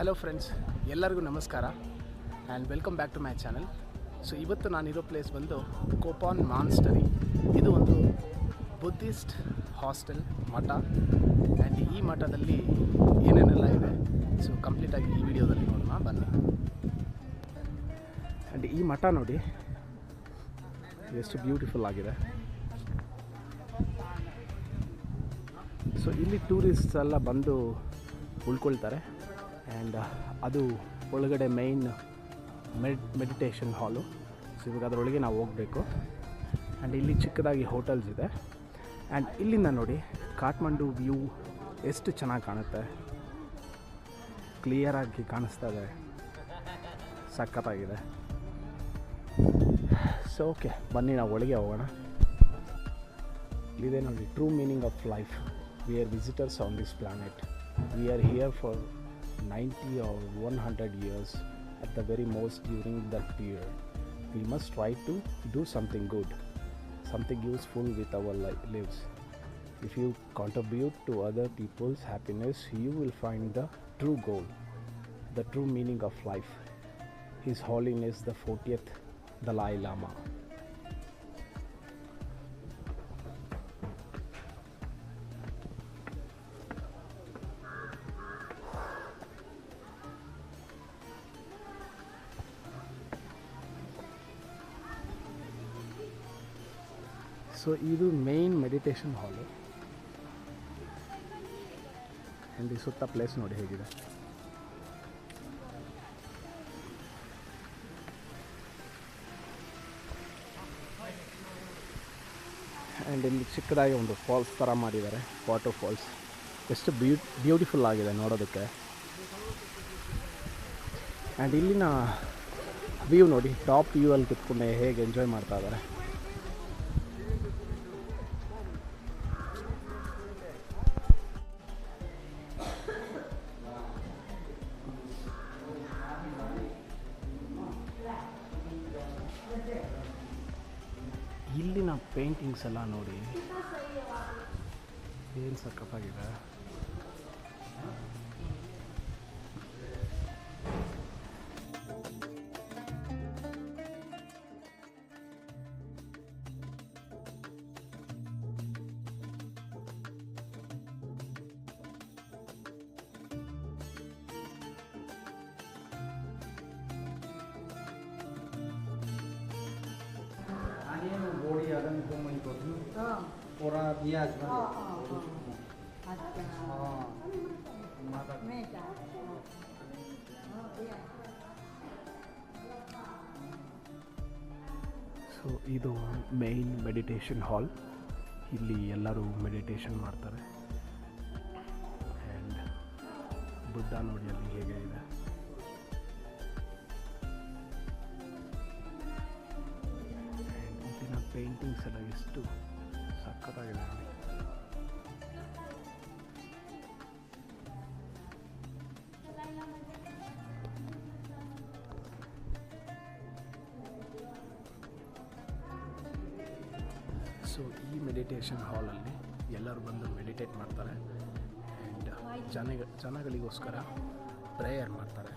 Hello friends ಎಲ್ಲರಿಗೂ ನಮಸ್ಕಾರ and welcome back to my channel so ಇವತ್ತು ನಾನಿರೋ ಪ್ಲೇಸ್ ಬಂದು ಕೋಪಾನ್ ಮಾನ್ಸ್ಟರಿ ಇದು ಒಂದು ಬುದ್ಧಿಸ್ಟ್ ಹಾಸ್ಟೆಲ್ ಮಠ. ಆ್ಯಂಡ್ ಈ ಮಠದಲ್ಲಿ ಏನೇನೆಲ್ಲ ಇದೆ? ಸೊ ಕಂಪ್ಲೀಟಾಗಿ ಈ ವಿಡಿಯೋದಲ್ಲಿ ನೋಡೋಣ, ಬನ್ನಿ. ಆ್ಯಂಡ್ ಈ ಮಠ ನೋಡಿ, ಎಷ್ಟು ಬ್ಯೂಟಿಫುಲ್ ಆಗಿದೆ. ಸೊ ಇಲ್ಲಿ ಟೂರಿಸ್ಟ್ಸ್ ಎಲ್ಲ ಬಂದು ಉಳ್ಕೊಳ್ತಾರೆ. ಆ್ಯಂಡ್ ಅದು ಒಳಗಡೆ main med meditation hall so ಇವಾಗ ಅದರೊಳಗೆ ನಾವು ಹೋಗಬೇಕು. ಆ್ಯಂಡ್ ಇಲ್ಲಿ ಚಿಕ್ಕದಾಗಿ ಹೋಟೆಲ್ಸ್ ಇದೆ. ಆ್ಯಂಡ್ ಇಲ್ಲಿಂದ ನೋಡಿ ಕಾಠ್ಮಂಡು ವ್ಯೂ ಎಷ್ಟು ಚೆನ್ನಾಗಿ ಕಾಣುತ್ತೆ. ಕ್ಲಿಯರಾಗಿ ಕಾಣಿಸ್ತಾ ಇದೆ. ಸಖತ್ತಾಗಿದೆ. ಸೊ ಓಕೆ ಬನ್ನಿ ನಾವು ಒಳಗೆ ಹೋಗೋಣ. ಇಲ್ಲಿದೆ ನೋಡಿ true meaning of life we are visitors on this planet we are here for 90 or 100 years at the very most during that period. We must try to do something good, something useful with our lives. If you contribute to other people's happiness, you will find the true goal, the true meaning of life. His Holiness the 40th Dalai Lama. So ಇದು main meditation hall ಈ ಸುತ್ತ place ನೋಡಿ ಹೇಗಿದೆ. And ಇಲ್ಲಿ ಚಿಕ್ಕದಾಗಿ ಒಂದು falls ಥರ ಮಾಡಿದ್ದಾರೆ. ವಾಟರ್ ಫಾಲ್ಸ್ ಎಷ್ಟು ಬ್ಯೂ ಬ್ಯೂಟಿಫುಲ್ ಆಗಿದೆ ನೋಡೋದಕ್ಕೆ. ಆ್ಯಂಡ್ ಇಲ್ಲಿನ ವ್ಯೂ ನೋಡಿ ಟಾಪ್ ವ್ಯೂ ಅಲ್ಲಿ ಕುತ್ಕೊಂಡೆ ಹೇಗೆ ಎಂಜಾಯ್ ಮಾಡ್ತಾ ಇದ್ದಾರೆ. ಇಲ್ಲಿನ ಪೇಂಟಿಂಗ್ಸ್ ಎಲ್ಲ ನೋಡಿ. ಏನು ಸಖತ್ತಾಗಿದೆ? ওরা ಸೊ ಇದು ಮೇನ್ ಮೆಡಿಟೇಷನ್ ಹಾಲ್ ಇಲ್ಲಿ ಎಲ್ಲರೂ ಮೆಡಿಟೇಷನ್ ಮಾಡ್ತಾರೆ. ಆ್ಯಂಡ್ ಬುದ್ಧ ನೋಡಿ ಅಲ್ಲಿ ಹೇಗೆ ಇದೆ. ಇಲ್ಲಿನ ಪೇಂಟಿಂಗ್ಸ್ ಎಲ್ಲ ಎಷ್ಟು ಸಖತ್ತಾಗಿದೆ ಸೊ ಈ ಮೆಡಿಟೇಷನ್ ಹಾಲಲ್ಲಿ ಎಲ್ಲರೂ ಬಂದು ಮೆಡಿಟೇಟ್ ಮಾಡ್ತಾರೆ. ಆ್ಯಂಡ್ ಜನ ಜನಗಳಿಗೋಸ್ಕರ ಪ್ರೇಯರ್ ಮಾಡ್ತಾರೆ.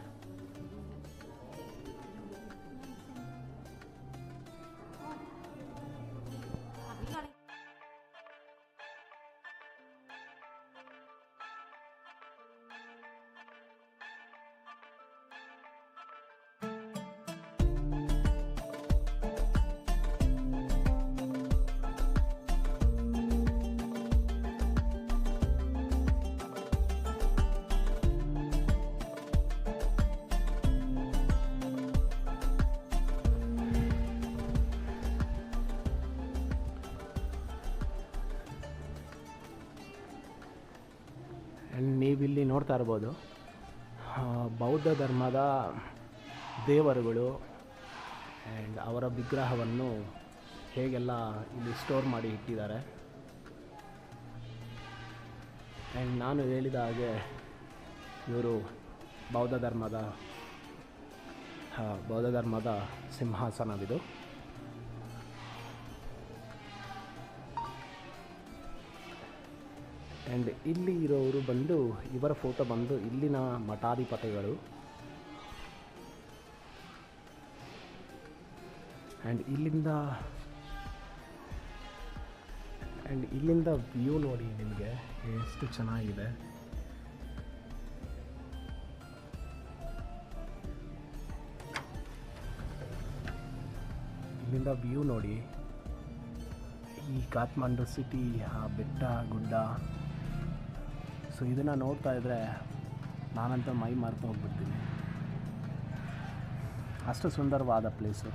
ನೀವಿಲ್ಲಿ ನೋಡ್ತಾ ಇರ್ಬೋದು ಬೌದ್ಧ ಧರ್ಮದ ದೇವರುಗಳು ಆ್ಯಂಡ್ ಅವರ ವಿಗ್ರಹವನ್ನು ಹೇಗೆಲ್ಲ ಇಲ್ಲಿ ಸ್ಟೋರ್ ಮಾಡಿ ಇಟ್ಟಿದ್ದಾರೆ. ಆ್ಯಂಡ್ ನಾನು ಹೇಳಿದ ಹಾಗೆ ಇವರು ಬೌದ್ಧ ಧರ್ಮದ ಬೌದ್ಧ ಧರ್ಮದ ಸಿಂಹಾಸನವಿದು. ಆ್ಯಂಡ್ ಇಲ್ಲಿ ಇರೋರು ಬಂದು, ಇವರ ಫೋಟೋ ಬಂದು ಇಲ್ಲಿನ ಮಠಾಧಿಪತಿಗಳು. ಆ್ಯಂಡ್ ಇಲ್ಲಿಂದ ಆ್ಯಂಡ್ ಇಲ್ಲಿಂದ ವ್ಯೂ ನೋಡಿ ನಿಮಗೆ ಎಷ್ಟು ಚೆನ್ನಾಗಿದೆ. ಇಲ್ಲಿಂದ ವ್ಯೂ ನೋಡಿ. ಈ ಕಾತ್ಮಂಡು ಸಿಟಿ ಆ ಬೆಟ್ಟ, ಗುಡ್ಡ. ಸೊ ಇದನ್ನು ನೋಡ್ತಾ ಇದ್ದರೆ ನಾನಂತ ಮೈ ಮಾರ್ಕೊಂಡು ಹೋಗ್ಬಿಡ್ತೀನಿ. ಅಷ್ಟು ಸುಂದರವಾದ place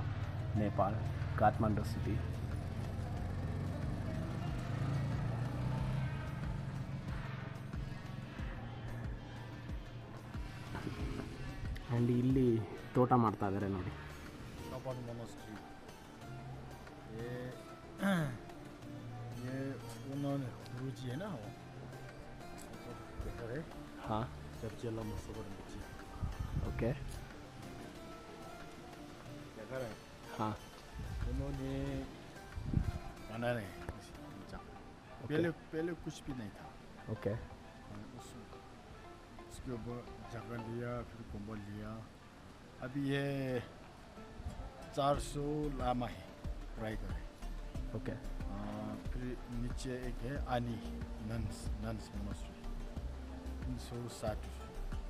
Nepal Kathmandu city and ಇಲ್ಲಿ ತೋಟ ಮಾಡ್ತಾ ಇದ್ದಾರೆ ನೋಡಿ. ಉನ್ನೋನೆ ರುಚಿ ಏನೋ है ना वो देखा है ಹಾಂ चर्चेला मस्तोबर जी ಓಕೆ देखा है ಹಾಂ उन्होंने बना रहे पहले पहले कुछ भी नहीं था ಓಕೆ उस उसके ऊपर जगह लिया फिर कुंभल लिया अभी ये चार सौ लामा है ट्राई करें ಓಕೆ आ, फिर नीचे एक है आनी नन्स नन्स मोनास्ट्री तीन सौ साठ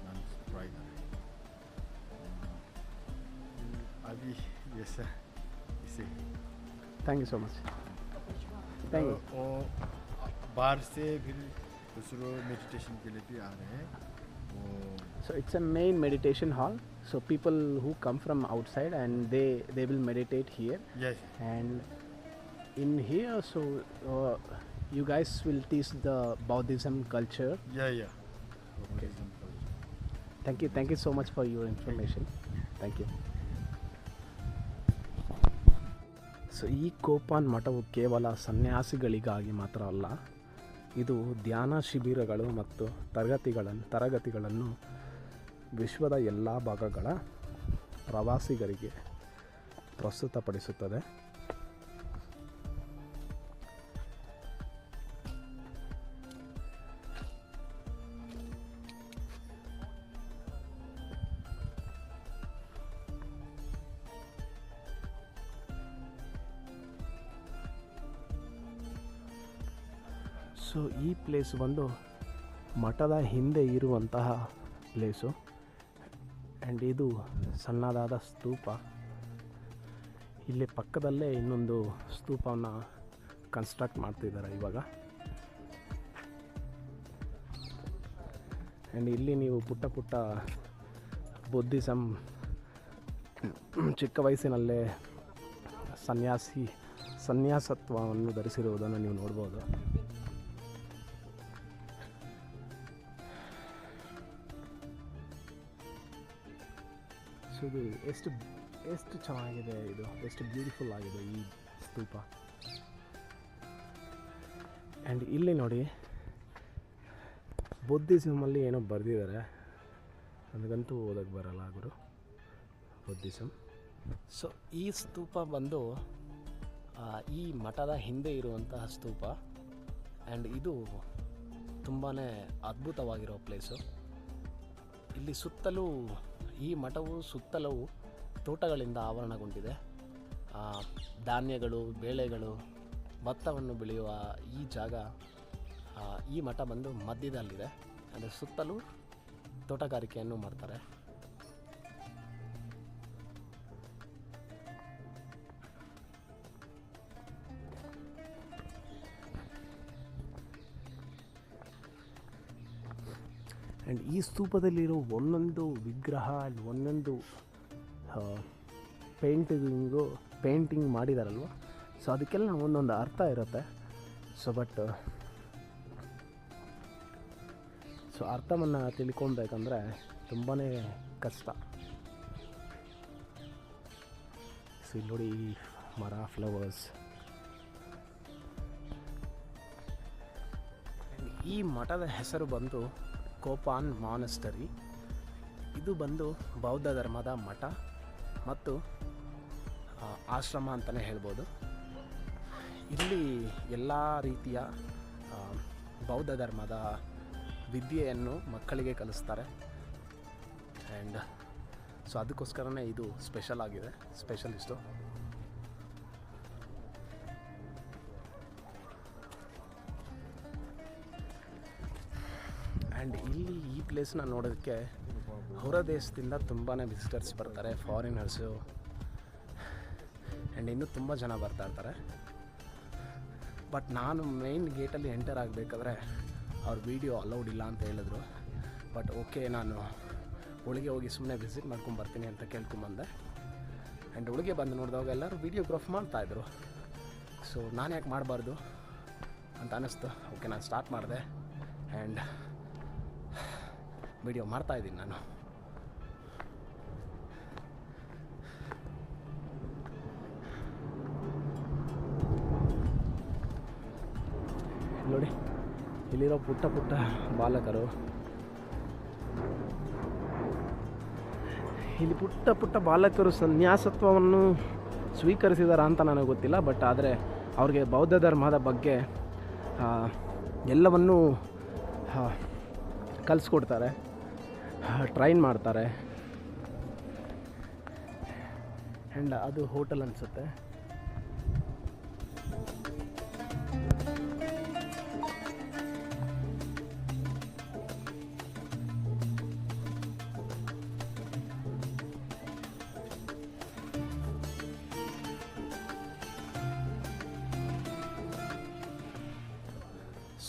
नन्स ट्राई करें आ, फिर अभी ये सर इसे thank you so much thank you तो वो बाहर से फिर दूसरों मेडिटेशन के लिए भी आ रहे हैं वो So it's a main meditation hall. So people who come from outside and they they will meditate here. Yes And in here, so uh, you guys will teach the Buddhism culture. या या Buddhism culture. Thank you, thank you so much for your information. Thank you. So ಈ ಕೋಪಾನ್ ಮಠವು ಕೇವಲ ಸನ್ಯಾಸಿಗಳಿಗಾಗಿ ಮಾತ್ರ ಅಲ್ಲ ಇದು ಧ್ಯಾನ ಶಿಬಿರಗಳು ಮತ್ತು ತರಗತಿಗಳನ್ನು ತರಗತಿಗಳನ್ನು ವಿಶ್ವದ ಎಲ್ಲ ಭಾಗಗಳ ಪ್ರವಾಸಿಗರಿಗೆ ಪ್ರಸ್ತುತಪಡಿಸುತ್ತದೆ ಸೊ ಈ ಪ್ಲೇಸ್ ಬಂದು ಮಠದ ಹಿಂದೆ ಇರುವಂತಹ ಪ್ಲೇಸು ಆ್ಯಂಡ್ ಇದು ಸಣ್ಣದಾದ ಸ್ತೂಪ. ಇಲ್ಲಿ ಪಕ್ಕದಲ್ಲೇ ಇನ್ನೊಂದು ಸ್ತೂಪವನ್ನು ಕನ್ಸ್ಟ್ರಕ್ಟ್ ಮಾಡ್ತಿದ್ದಾರೆ ಇವಾಗ. ಆ್ಯಂಡ್ ಇಲ್ಲಿ ನೀವು ಪುಟ್ಟ ಪುಟ್ಟ ಬುದ್ಧಿಸಮ್ ಚಿಕ್ಕ ವಯಸ್ಸಿನಲ್ಲೇ ಸನ್ಯಾಸಿ, ಸನ್ಯಾಸತ್ವವನ್ನು ಧರಿಸಿರುವುದನ್ನು ನೀವು ನೋಡ್ಬೋದು. ಇದು ಎಷ್ಟು ಎಷ್ಟು ಚೆನ್ನಾಗಿದೆ ಇದು ಎಷ್ಟು ಬ್ಯೂಟಿಫುಲ್ ಆಗಿದೆ ಈ ಸ್ತೂಪ ಆ್ಯಂಡ್ ಇಲ್ಲಿ ನೋಡಿ, ಬುದ್ಧಿಸಮಲ್ಲಿ ಏನೋ ಬರೆದಿದ್ದಾರೆ. ನನಗಂತೂ ಓದೋಕ್ಕೆ ಬರಲ್ಲ ಗುರು, ಬುದ್ಧಿಸಮ್. ಸೊ ಈ ಸ್ತೂಪ ಬಂದು ಈ ಮಠದ ಹಿಂದೆ ಇರುವಂತಹ ಸ್ತೂಪ. ಆ್ಯಂಡ್ ಇದು ತುಂಬಾ ಅದ್ಭುತವಾಗಿರೋ ಪ್ಲೇಸು ಇಲ್ಲಿ ಸುತ್ತಲೂ ಈ ಮಠವು ಸುತ್ತಲೂ ತೋಟಗಳಿಂದ ಆವರಣಗೊಂಡಿದೆ. ಧಾನ್ಯಗಳು, ಬೇಳೆಗಳು, ಭತ್ತವನ್ನು ಬೆಳೆಯುವ ಈ ಜಾಗ ಈ ಮಠ ಬಂದು ಮಧ್ಯದಲ್ಲಿದೆ. ಅಂದರೆ ಸುತ್ತಲೂ ತೋಟಗಾರಿಕೆಯನ್ನು ಮಾಡ್ತಾರೆ. ಆ್ಯಂಡ್ ಈ ಸ್ತೂಪದಲ್ಲಿರೋ ಒಂದೊಂದು ವಿಗ್ರಹ, ಅಲ್ಲಿ ಒಂದೊಂದು ಪೇಂಟಿಂಗು ಪೇಂಟಿಂಗ್ ಮಾಡಿದಾರಲ್ವ? ಸೊ ಅದಕ್ಕೆಲ್ಲ ಒಂದೊಂದು ಅರ್ಥ ಇರುತ್ತೆ. ಸೊ ಬಟ್ ಸೊ ಅರ್ಥವನ್ನು ತಿಳ್ಕೊಬೇಕಂದ್ರೆ ತುಂಬಾ ಕಷ್ಟ. ಸೊ ಇಲ್ಲಿ ನೋಡಿ ಮರ ಫ್ಲವರ್ಸ್ ಈ ಮಠದ ಹೆಸರು ಬಂದು ಕೋಪಾನ್ ಮಾನಸ್ಟರಿ ಇದು ಬಂದು ಬೌದ್ಧ ಧರ್ಮದ ಮಠ ಮತ್ತು ಆಶ್ರಮ ಅಂತಲೇ ಹೇಳ್ಬೋದು. ಇಲ್ಲಿ ಎಲ್ಲ ರೀತಿಯ ಬೌದ್ಧ ಧರ್ಮದ ವಿದ್ಯೆಯನ್ನು ಮಕ್ಕಳಿಗೆ ಕಲಿಸ್ತಾರೆ. ಆ್ಯಂಡ್ ಸೊ ಅದಕ್ಕೋಸ್ಕರನೇ ಇದು ಸ್ಪೆಷಲ್ ಆಗಿದೆ ಸ್ಪೆಷಲಿಸ್ಟು ಪ್ಲೇಸ್ನ ನೋಡೋದಕ್ಕೆ ಹೊರ ದೇಶದಿಂದ ತುಂಬಾ ವಿಸಿಟರ್ಸ್ ಬರ್ತಾರೆ ಫಾರಿನರ್ಸು ಆ್ಯಂಡ್ ಇನ್ನೂ ತುಂಬ ಜನ ಬರ್ತಾ ಇರ್ತಾರೆ. ಬಟ್ ನಾನು ಮೇಯ್ನ್ ಗೇಟಲ್ಲಿ ಎಂಟರ್ ಆಗಬೇಕಾದ್ರೆ ಅವ್ರ ವೀಡಿಯೋ ಅಲೌಡ್ ಇಲ್ಲ ಅಂತ ಹೇಳಿದ್ರು. ಬಟ್ ಓಕೆ ನಾನು ಒಳಗೆ ಹೋಗಿ ಸುಮ್ಮನೆ ವಿಸಿಟ್ ಮಾಡ್ಕೊಂಡು ಬರ್ತೀನಿ ಅಂತ ಕೇಳ್ಕೊಂಬಂದೆ ಆ್ಯಂಡ್ ಒಳಗೆ ಬಂದು ನೋಡಿದಾಗ ಎಲ್ಲರೂ ವೀಡಿಯೋಗ್ರಾಫ್ ಮಾಡ್ತಾಯಿದ್ರು ಸೊ ನಾನು ಯಾಕೆ ಮಾಡಬಾರ್ದು ಅಂತ ಅನ್ನಿಸ್ತು. ಓಕೆ ನಾನು ಸ್ಟಾರ್ಟ್ ಮಾಡಿದೆ. ಆ್ಯಂಡ್ ವಿಡಿಯೋ ಮಾಡ್ತಾಯಿದ್ದೀನಿ ನಾನು. ನೋಡಿ, ಇಲ್ಲಿರೋ ಪುಟ್ಟ ಪುಟ್ಟ ಬಾಲಕರು. ಇಲ್ಲಿ ಪುಟ್ಟ ಪುಟ್ಟ ಬಾಲಕರು ಸನ್ಯಾಸತ್ವವನ್ನು ಸ್ವೀಕರಿಸಿದಾರ ಅಂತ ನನಗೆ ಗೊತ್ತಿಲ್ಲ, ಬಟ್ ಆದರೆ ಅವ್ರಿಗೆ ಬೌದ್ಧ ಧರ್ಮದ ಬಗ್ಗೆ ಎಲ್ಲವನ್ನೂ ಕಲಿಸ್ಕೊಡ್ತಾರೆ. ಟ್ರೈನ್ ಮಾಡ್ತಾರೆ. ಆ್ಯಂಡ್ ಅದು ಹೋಟೆಲ್ ಅನಿಸುತ್ತೆ.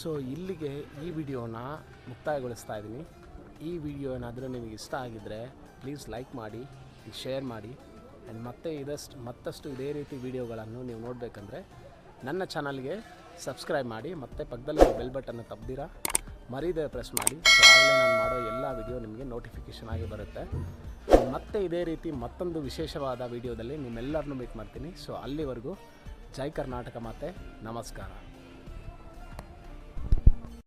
ಸೊ ಇಲ್ಲಿಗೆ ಈ ವಿಡಿಯೋನ ಮುಕ್ತಾಯಗೊಳಿಸ್ತಾ ಇದ್ದೀನಿ. ಈ ವಿಡಿಯೋ ಏನಾದರೂ ನಿಮಗೆ ಇಷ್ಟ ಆಗಿದ್ದರೆ ಪ್ಲೀಸ್ ಲೈಕ್ ಮಾಡಿ ಶೇರ್ ಮಾಡಿ ಆ್ಯಂಡ್ ಮತ್ತೆ ಇದಷ್ಟು, ಮತ್ತಷ್ಟು ಇದೇ ರೀತಿ ವಿಡಿಯೋಗಳನ್ನು ನೀವು ನೋಡಬೇಕಂದ್ರೆ, ನನ್ನ ಚಾನಲ್ಗೆ ಸಬ್ಸ್ಕ್ರೈಬ್ ಮಾಡಿ, ಮತ್ತು ಪಕ್ಕದಲ್ಲಿ ಬೆಲ್ ಬಟನ್ನ ತಪ್ಪದಿರ ಮರೀದೆ ಪ್ರೆಸ್ ಮಾಡಿ ಆಗಲೇ ನಾನು ಮಾಡೋ ಎಲ್ಲ ವಿಡಿಯೋ ನಿಮಗೆ ನೋಟಿಫಿಕೇಷನ್ ಆಗಿ ಬರುತ್ತೆ. ಮತ್ತೆ ಇದೇ ರೀತಿ ಮತ್ತೊಂದು ವಿಶೇಷವಾದ ವಿಡಿಯೋದಲ್ಲಿ ನಿಮ್ಮೆಲ್ಲರನ್ನೂ ಮೀಟ್ ಮಾಡ್ತೀನಿ. ಸೊ ಅಲ್ಲಿವರೆಗೂ ಜೈ ಕರ್ನಾಟಕ ಮಾತೆ, ನಮಸ್ಕಾರ.